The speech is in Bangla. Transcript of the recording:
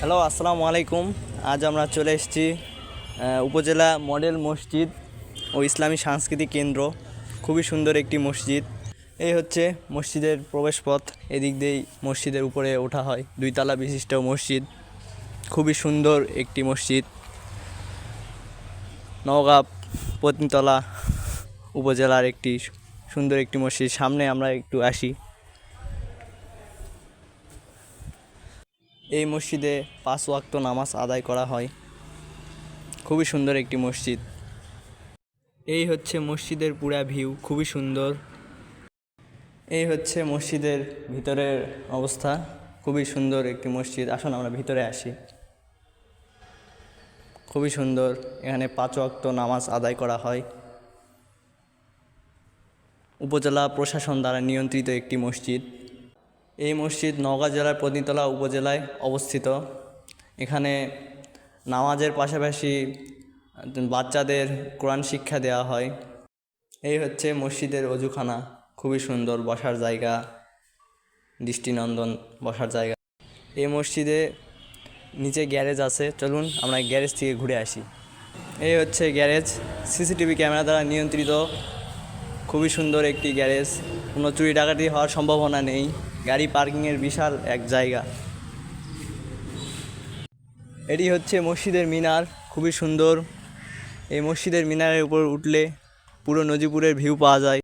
হ্যালো, আসসালামু আলাইকুম। আজ আমরা চলে এসেছি উপজেলা মডেল মসজিদ ও ইসলামী সাংস্কৃতিক কেন্দ্র। খুবই সুন্দর একটি মসজিদ। এই হচ্ছে মসজিদের প্রবেশপথ। এদিক দিয়েই মসজিদের উপরে ওঠা হয়। দুইতলা বিশিষ্ট মসজিদ। খুবই সুন্দর একটি মসজিদ। নওগাঁ, পত্নীতলা উপজেলার একটি সুন্দর একটি মসজিদ। সামনে আমরা একটু আসি। এই মসজিদে পাঁচ ওয়াক্ত নামাজ আদায় করা হয়। খুবই সুন্দর একটি মসজিদ। এই হচ্ছে মসজিদের পুরা ভিউ, খুবই সুন্দর। এই হচ্ছে মসজিদের ভিতরের অবস্থা, খুবই সুন্দর একটি মসজিদ। আসুন আমরা ভিতরে আসি। খুবই সুন্দর, এখানে পাঁচ ওয়াক্ত নামাজ আদায় করা হয়। উপজেলা প্রশাসন দ্বারা নিয়ন্ত্রিত একটি মসজিদ। এই মসজিদ নওগাঁ জেলার পত্নীতলা উপজেলায় অবস্থিত। এখানে নামাজের পাশাপাশি বাচ্চাদের কোরআন শিক্ষা দেওয়া হয়। এই হচ্ছে মসজিদের অজুখানা। খুবই সুন্দর বসার জায়গা, দৃষ্টিনন্দন বসার জায়গা। এই মসজিদে নিচে গ্যারেজ আছে। চলুন আমরা গ্যারেজ থেকে ঘুরে আসি। এই হচ্ছে গ্যারেজ। সিসিটিভি ক্যামেরা দ্বারা নিয়ন্ত্রিত। খুবই সুন্দর একটি গ্যারেজ। কোনো চুরি ডাকাতি হওয়ার সম্ভাবনা নেই। গাড়ি পার্কিংয়ের বিশাল এক জায়গা। এটি হচ্ছে মসজিদের মিনার। খুবই সুন্দর। এই মসজিদের মিনারের উপর উঠলে পুরো নজিপুরের ভিউ পাওয়া যায়।